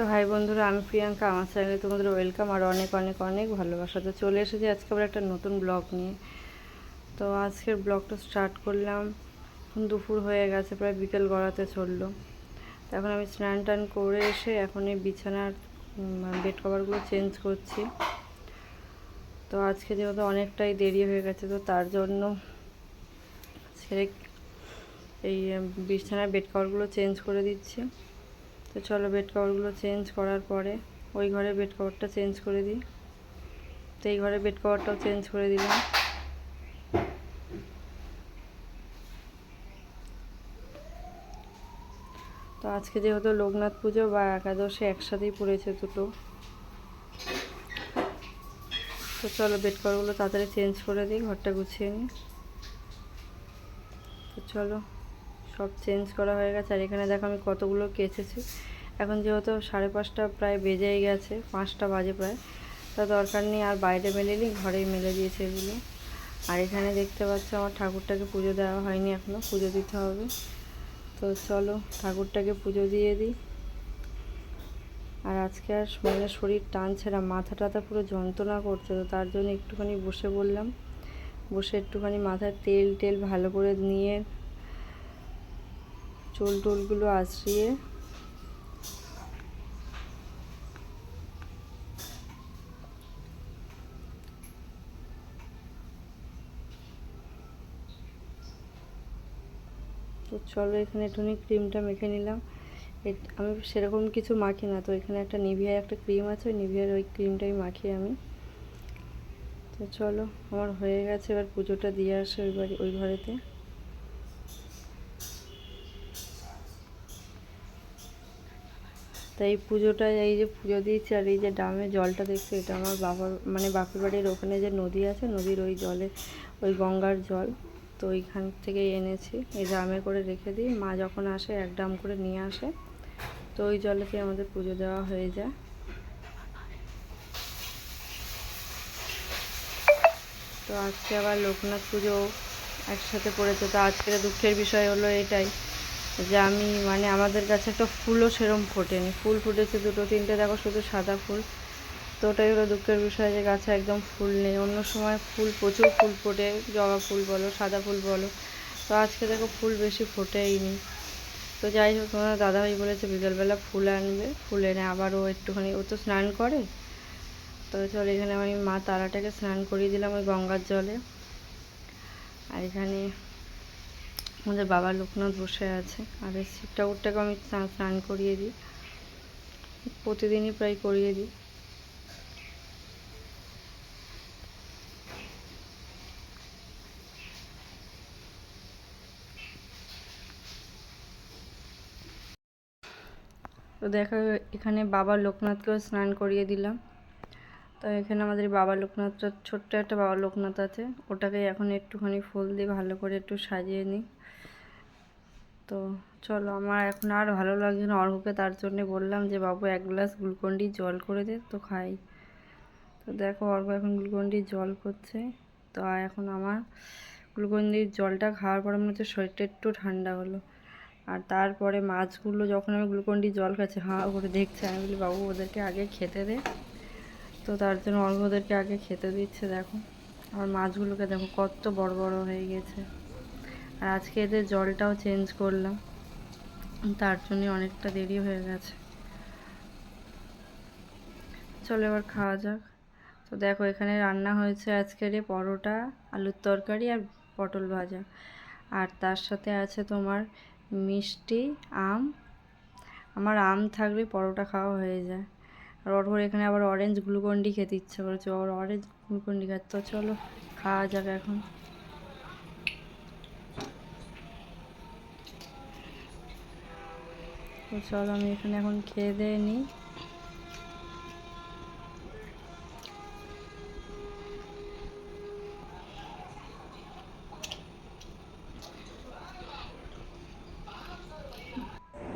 তো হাই বন্ধুরা, আমি প্রিয়াঙ্কা আমার চ্যানেলে তোমাদের ওয়েলকাম আর অনেক অনেক অনেক ভালোবাসা। তো চলে এসেছি আজকে আবার একটা নতুন ব্লগ নিয়ে। তো আজকের ব্লগটা স্টার্ট করলাম। এখন দুপুর হয়ে গেছে, প্রায় বিকেল গড়াতে চলল। এখন আমি স্নান টান করে এসে এখন এই বিছানার বেড কভারগুলো চেঞ্জ করছি। তো আজকে যেহেতু অনেকটাই দেরি হয়ে গেছে, তো তার জন্য ছেড়ে এই বিছানার বেড কভারগুলো চেঞ্জ করে দিচ্ছি। তো চলো বেড কভারগুলো চেঞ্জ করার পরে ওই ঘরে বেড কভারটা চেঞ্জ করে দিই। তো এই ঘরে বেড কভারটাও চেঞ্জ করে দিলাম। তো আজকে যেহেতু লোকনাথ পুজো বা একাদশী একসাথেই পড়েছে দুটো। তো চলো বেড কভারগুলো তাড়াতাড়ি চেঞ্জ করে দিই, ঘরটা গুছিয়ে নিই। তো চলো সব চেঞ্জ করা হয়ে গেছে। আর এখানে দেখো আমি কতগুলো কেচেছি। এখন যেহেতু সাড়ে পাঁচটা প্রায় বেজেই গেছে, পাঁচটা বাজে প্রায়, তা দরকার নেই আর বাইরে মেলে নিই, ঘরেই মেলে দিয়েছে এগুলো। আর এখানে দেখতে পাচ্ছ আমার ঠাকুরটাকে পুজো দেওয়া হয়নি এখনও পুজো দিতে হবে। তো চলো ঠাকুরটাকে পুজো দিয়ে দিই। আর আজকে আর মানে শরীর টানছে না মাথা টাথা পুরো যন্ত্রণা করছে, তো তার জন্য একটুখানি বসে বললাম। বসে একটুখানি মাথার তেল টেল ভালো করে নিয়ে চুল টুলগুলো আশ্রিয়ে তো চলো এখানে একটুখানি ক্রিমটা মেখে নিলাম। আমি সেরকম কিছু মাখি না, তো এখানে একটা নিভিয়ার একটা ক্রিম আছে, ওই নিভিয়ার ওই ক্রিমটাই মাখি আমি। তো চলো, আমার হয়ে গেছে, এবার পুজোটা দিয়ে আসে ওই বাড়ি, ওই ঘরেতে। তাই পুজোটা, এই যে পুজো দিয়েছি আর এই যে ডামে জলটা দেখছি, এটা আমার বাবার মানে বাপের বাড়ির ওখানে যে নদী আছে, নদীর ওই জলে, ওই গঙ্গার জল। তো ওইখান থেকে এনেছি। এই ড্রামে করে রেখে দিই। মা যখন আসে, এক ড্রাম করে নিয়ে আসে। তো ওই জলেতে আমাদের পুজো দেওয়া হয়ে যায়। তো আজকে আবার লোকনাথ পুজো একসাথে পড়েছে। তো আজকের দুঃখের বিষয় হলো এটাই যে আমি মানে আমাদের কাছে একটা ফুলও সেরম ফোটেনি। ফুল ফুটেছে দুটো, তিনটে, দেখো শুধু সাদা ফুল। তো ওটাই হলো দুঃখের বিষয় যে গাছে একদম ফুল নেই। অন্য সময় ফুল প্রচুর ফুল ফোটে, জবা ফুল বলো, সাদা ফুল বলো। তো আজকে দেখো ফুল বেশি ফোটেই নি। তো যাই হোক, তোমার দাদাভাই বলেছে বিকেলবেলা ফুল আনবে, ফুল এনে আবার ও একটুখানি, ও তো স্নান করে। তো চলো এখানে আমি মা তারাটাকে স্নান করিয়ে দিলাম ওই গঙ্গার জলে। আর এখানে আমাদের বাবা লোকনাথ বসে আছে। আর শিব ঠাকুরটাকে আমি স্নান করিয়ে দিই। প্রতিদিনই প্রায় করিয়ে দিই। তো দেখো, এখানে বাবা লোকনাথকেও স্নান করিয়ে দিলাম। তো এখানে আমাদের বাবা লোকনাথটা ছোট্ট একটা বাবা লোকনাথ আছে। ওটাকে এখন একটুখানি ফুল দিয়ে ভালো করে একটু সাজিয়ে নিই। তো চলো, আমার এখন আর ভালো লাগছে না। অর্ঘকে তার জন্যে বললাম যে, বাবু, এক গ্লাস গ্লুকন্ডি জল করে দে, তো খাই। তো দেখো অর্ঘ এখন গ্লুকন্ডি জল করছে। তো এখন আমার গ্লুকন্ডির জলটা খাওয়ার পরে মনে হচ্ছে শরীরটা একটু ঠান্ডা হলো। আর তারপরে মাছগুলো যখন আমি গ্লুকন্ডি জল খাচ্ছি, হাঁ করে দেখছে, আমি বলি, বাবু, ওদেরকে আগে খেতে দে। তো তার জন্য অর্ঘ ওদেরকে আগে খেতে দিচ্ছে, দেখো। আমার মাছগুলোকে দেখো, কত বড় বড় হয়ে গেছে। আর আজকে এদের জলটাও চেঞ্জ করলাম। তার জন্য অনেকটা দেরি হয়ে গেছে। চলো এবার খাওয়া যাক। তো দেখো, এখানে রান্না হয়েছে আজকের পরোটা, আলুর তরকারি আর পটল ভাজা। আর তার সাথে আছে তোমার মিষ্টি, আম। আমার আম থাকলে পরোটা খাওয়া হয়ে যায়। আর ওর এখানে আবার অরেঞ্জ গ্লুকন্ডি খেতে ইচ্ছে করেছে। ওর অরেঞ্জ গ্লুকন্ডি খাচ্ছে তো চলো, খাওয়া যাক এখন। তো চলো, আমি এখানে এখন খেয়ে দিয়ে নিই।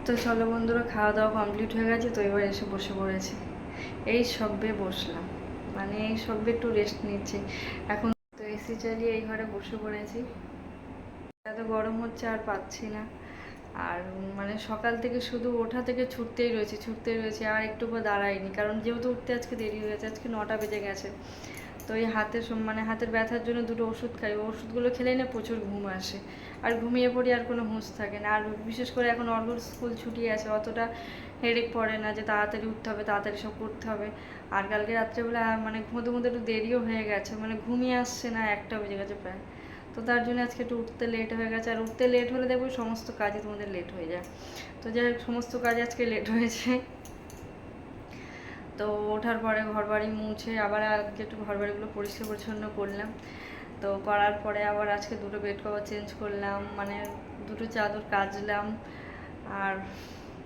তো চলো বন্ধুরা খাওয়া দাওয়া কমপ্লিট হয়ে গেছে, তো এবার এসে বসে পড়েছি। এই সবে বসলাম মানে এই সবে একটু রেস্ট নিচ্ছি। এখন তো এসি চালিয়ে এই ঘরে বসে পড়েছি। এত গরম হচ্ছে আর পাচ্ছি না। আর মানে সকাল থেকে শুধু ওঠা থেকে ছুটতেই রয়েছে ছুটতেই রয়েছে, আর একটু পর দাঁড়ায়নি কারণ যেহেতু উঠতে আজকে দেরি হয়ে গেছে, আজকে নটা বেজে গেছে। তো এই হাতের মানে হাতের ব্যথার জন্য দুটো ওষুধ খাই। ওষুধগুলো খেলেই না প্রচুর ঘুম আসে। আর ঘুমিয়ে পড়ি আর কোনো হুঁশ থাকে না। আর বিশেষ করে এখন অর্ঘর স্কুল ছুটি আছে, অতটা হেডেক পড়ে না যে তাড়াতাড়ি উঠতে হবে, তাড়াতাড়ি সব করতে হবে। আর কালকে রাত্রেবেলা মানে ঘুমোতে ঘুমোতে একটু দেরিও হয়ে গেছে মানে ঘুমিয়ে আসছে না, একটা বেজে গেছে প্রায়। তো তার জন্য আজকে একটু উঠতে লেট হয়ে গেছে। আর উঠতে লেট হলে দেখব সমস্ত কাজই তোমাদের লেট হয়ে যায়। তো যাই সমস্ত কাজ আজকে লেট হয়েছে। তো ওঠার পরে ঘর বাড়ি মুছে আবার আজকে একটু ঘর বাড়িগুলো পরিষ্কার পরিচ্ছন্ন করলাম। তো করার পরে আবার আজকে দুটো বেড কভার চেঞ্জ করলাম মানে দুটো চাদর কাচলাম। আর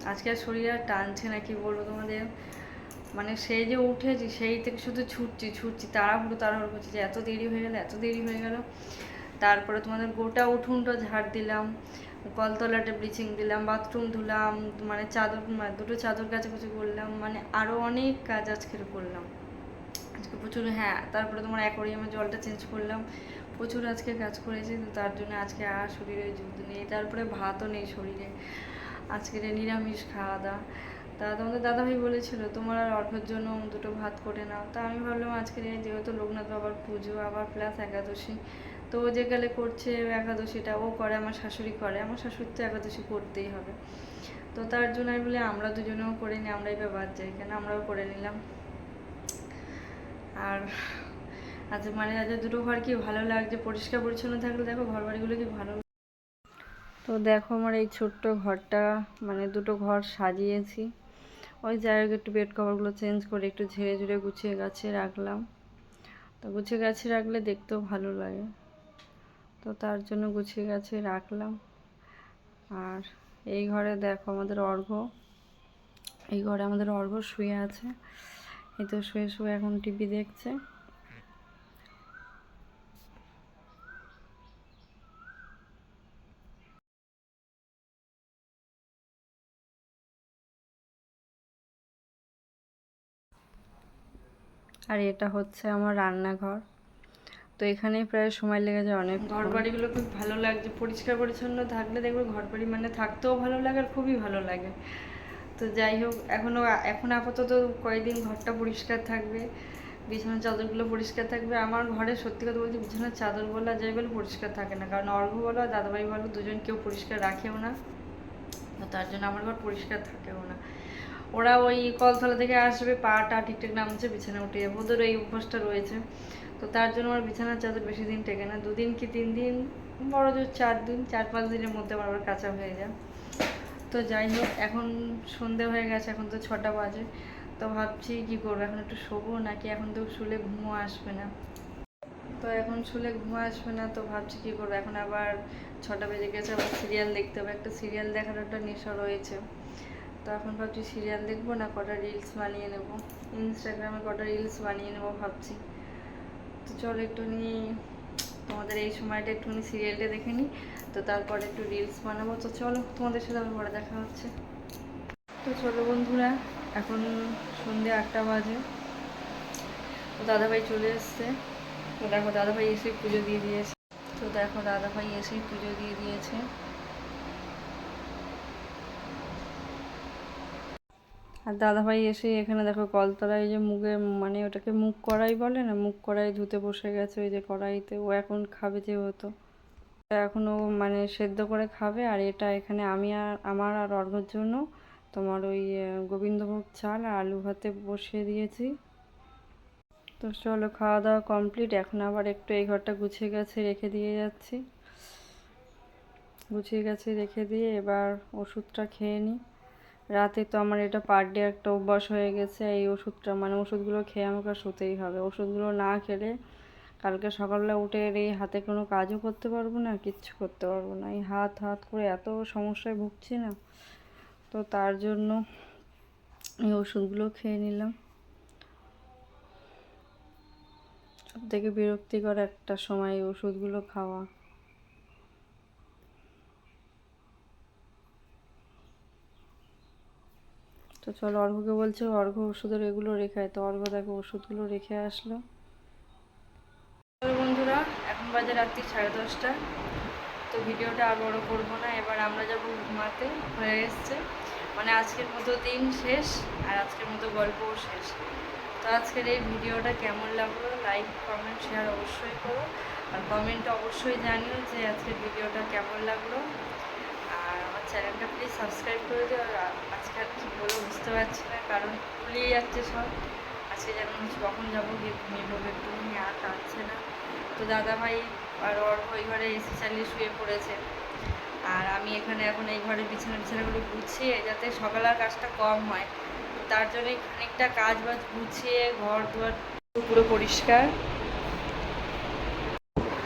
আজকে আর শরীর আর টানছে না, কি বলব তোমাদের? মানে সেই যে উঠেছি, সেই থেকে শুধু ছুটছি ছুটছি, তাড়াহুড়ো তাড়াহুড়ো করছি যে এত দেরি হয়ে গেল, এত দেরি হয়ে গেল। তারপরে তোমাদের গোটা উঠুনটা ঝাড় দিলাম, কলতলাটা ব্লিচিং দিলাম বাথরুম ধুলাম মানে চাদর মানে দুটো চাদর কাচাকুচি করলাম মানে আরও অনেক কাজ আজকের করলাম। আজকে প্রচুর হ্যাঁ তারপরে তোমার অ্যাকোরিয়ামে জলটা চেঞ্জ করলাম। প্রচুর আজকে কাজ করেছি, তো তার জন্য আজকে আর শরীরে যুদ্ধ নেই। তারপরে ভাতও নেই শরীরে। আজকের এই নিরামিষ খাওয়া দাওয়া। তা তোমাদের দাদাভাই বলেছিল, তোমার আর অর্ঘের জন্য দুটো ভাত করে নাও। তা আমি ভাবলাম, আজকে যেহেতু লোকনাথ বাবার পুজো, আবার প্লাস একাদশী, তো ও যে গেলে করছে একাদশীটা, ও করে, আমার শাশুড়ি করে। আমার শাশুড়ি তো একাদশী করতেই হবে। তো তার জন্য আমি বলি, আমরা দুজনেও করে নিই আমরাই বা বাদ যাই। কেন? আমরাও করে নিলাম। আর আজ মানে আজ দুটো ঘর কি ভালো লাগছে? পরিষ্কার, পরিচ্ছন্ন থাকলে দেখো ঘর বাড়িগুলো কি ভালো তো দেখো আমার এই ছোট্ট ঘরটা মানে দুটো ঘর সাজিয়েছি। ওই হোক একটু বেড কভারগুলো চেঞ্জ করে একটু ঝেড়ে ঝুড়ে গুছিয়ে গাছে রাখলাম। তো গুছিয়ে গাছে রাখলে দেখতেও ভালো লাগে। তো তার জন্য গুছিয়ে গাছে রাখলাম। আর এই ঘরে দেখো আমাদের অর্ঘ এই ঘরে আমাদের অর্ঘ শুয়ে আছে। এই তো শুয়ে শুয়ে এখন টিভি দেখছে। আর এটা হচ্ছে আমার রান্নাঘর। তো এখানেই প্রায় সময় লেগে যায় অনেক ঘর বাড়িগুলো খুব ভালো লাগছে, পরিষ্কার পরিচ্ছন্ন থাকলে দেখবে ঘর বাড়ি মানে থাকতেও ভালো লাগে আর খুবই ভালো লাগে। তো যাই হোক এখনও এখন আপাতত কয়েকদিন ঘরটা পরিষ্কার থাকবে, বিছানার চাদরগুলো পরিষ্কার থাকবে। আমার ঘরে সত্যি কথা বলছি বিছানার চাদর বলা যাই বলে পরিষ্কার থাকে না। কারণ অর্ঘ বলো আর দাদাভাই বলো দুজন কেউ পরিষ্কার রাখেও না, তো তার জন্য আমার ঘর পরিষ্কার থাকেও না। ওরা ওই কলতলা থেকে আসবে পাটা ঠিকঠাক নামছে বিছানা উঠে যাবে। ওদের এই অভ্যাসটা রয়েছে। তো তার জন্য আমার বিছানার চাদর বেশি দিন টেকে না। দুদিন কি তিন দিন, বড় জোর চার দিন, চার পাঁচ দিনের মধ্যে আমার আবার কাঁচা হয়ে যায়। তো যাই হোক, এখন সন্ধে হয়ে গেছে, এখন তো ছটা বাজে। তো ভাবছি কি করব, এখন একটু শোবো নাকি এখন তো শুলে ঘুমও আসবে না। তো এখন শুলে ঘুম আসবে না, তো ভাবছি কি করব, এখন আবার ছটা বেজে গেছে, আবার সিরিয়াল দেখতে হবে। একটা সিরিয়াল দেখার একটা নেশা রয়েছে। তো এখন ভাবছি সিরিয়াল দেখব না, কটা রিলস বানিয়ে নেব। ইনস্টাগ্রামে কটা রিলস বানিয়ে নেব ভাবছি। তো চলো একটু নিয়ে তোমাদের এই সময়টা একটুখানি সিরিয়ালটা দেখে নিই। তো তারপরে একটু রিলস বানাবো। তো চলো, তোমাদের সাথে আবার পরে দেখা হচ্ছে। তো চলো বন্ধুরা, এখন সন্ধে আটটা বাজে। তো দাদাভাই চলে এসছে। তো দেখো, দাদাভাই এসে পুজো দিয়ে দিয়েছে। তো দেখো, দাদাভাই এসেই পুজো দিয়ে দিয়েছে। আর দাদাভাই এসে এখানে দেখো কলতলায় যে মুগে মানে ওটাকে মুখ কড়াই বলে না মুখ কড়াই ধুতে বসে গেছে ওই যে কড়াইতে। ও এখন খাবে যেহেতু। এখনও মানে সেদ্ধ করে খাবে আর এটা এখানে আমি আর, আমার আর অর্ঘর জন্য তোমার ওই গোবিন্দভোগ চাল আর আলু ভাতে বসিয়ে দিয়েছি। তো চলো খাওয়া দাওয়া কমপ্লিট। এখন আবার একটু এই ঘরটা গুছিয়ে গেছে রেখে দিয়ে যাচ্ছি। গুছিয়ে গেছে রেখে দিয়ে এবার ওষুধটা খেয়ে নিই। রাতে তো আমার এটা পার ডে একটা অভ্যাস হয়ে গেছে, এই ওষুধটা মানে ওষুধগুলো খেয়ে আমাকে শুতেই হবে। ওষুধগুলো না খেলে কালকে সকালবেলা উঠে এই হাতে কোনো কাজও করতে পারব না, কিচ্ছু করতে পারব না। এই হাত হাত করে এত সমস্যায় ভুগছি না, তো তার জন্য এই ওষুধগুলো খেয়ে নিলাম। সব থেকে বিরক্তিকর একটা সময় এই ওষুধগুলো খাওয়া। তো চলো অর্ঘকে বলছে অর্ঘ ওষুধের এগুলো রেখে আয়। তো অর্ঘ দেখো, ওষুধগুলো রেখে আসলো। বন্ধুরা, এখন বাজে রাত্রি সাড়ে দশটা। তো তো ভিডিওটা আর বড়ো করব না, এবার আমরা যাব ঘুমাতে হয়ে এসছে। মানে আজকের মতো দিন শেষ, আর আজকের মতো গল্পও শেষ। তো আজকের এই ভিডিওটা কেমন লাগল, লাইক, কমেন্ট, শেয়ার অবশ্যই করো। আর কমেন্টে অবশ্যই জানিও যে আজকের ভিডিওটা কেমন লাগল। আর আমার চ্যানেলটা প্লিজ সাবস্ক্রাইব করে দিও আর আ- আজকে আর কী বলব বুঝতে পারছি না কারণ ভুলিয়ে যাচ্ছে সব। আজকে হচ্ছে কখন যাব গিয়ে ঘুমিয়ে পড়বে একটু আর কাঁদছে না। তো দাদা ভাই আর ওর ওই ঘরে এসি চালিয়ে শুয়ে পড়েছে। আর আমি এখানে এখন এই ঘরে বিছানা বিছানাগুলো গুছিয়ে, যাতে সকালের কাজটা কম হয়। তার জন্যই খানিকটা কাজ বাজ গুছিয়ে, ঘর দুয়ার পুরো পরিষ্কার।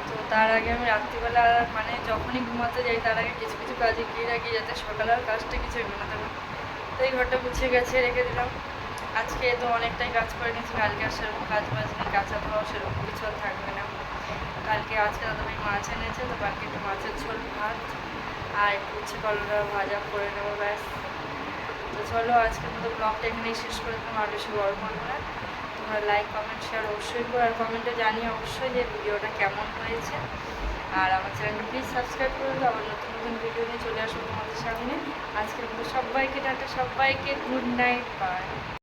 তো তার আগে আমি রাত্রিবেলা মানে যখনই ঘুমাতে যাই, তার আগে কিছু কিছু কাজে গিয়ে রাখি, যাতে সকালের কাজটা কিছু এগোনো থাকে। এই ঘরটা গুছিয়ে গেছে, রেখে দিলাম। আজকে তো অনেকটাই কাজ করে নিয়েছি, কালকে আর সেরকম কাজ বাজ নেই, কাঁচা ধোয়া সেরকম কিছু থাকবে না। কালকে আজকে দাদাভাই মাছ এনেছে, তো কালকে একটু মাছের ঝোল, ভাত আর একটু উচ্ছে কলরা ভাজা করে নেব, ব্যাস। তো চলো আজকের মতো ব্লগটা এখানেই শেষ করে দিলাম, আর বেশি বড় করব না। তোমরা লাইক কমেন্ট শেয়ার অবশ্যই করো, আর কমেন্টে জানিয়ে অবশ্যই যে ভিডিওটা কেমন হয়েছে। আর আমার চ্যানেলটি প্লিজ সাবস্ক্রাইব করে দাও, আবার নতুন নতুন ভিডিও নিয়ে চলে আসব তোমাদের সামনে। আজকের মতো সবাইকে টাটা, সবাইকে গুড নাইট বাই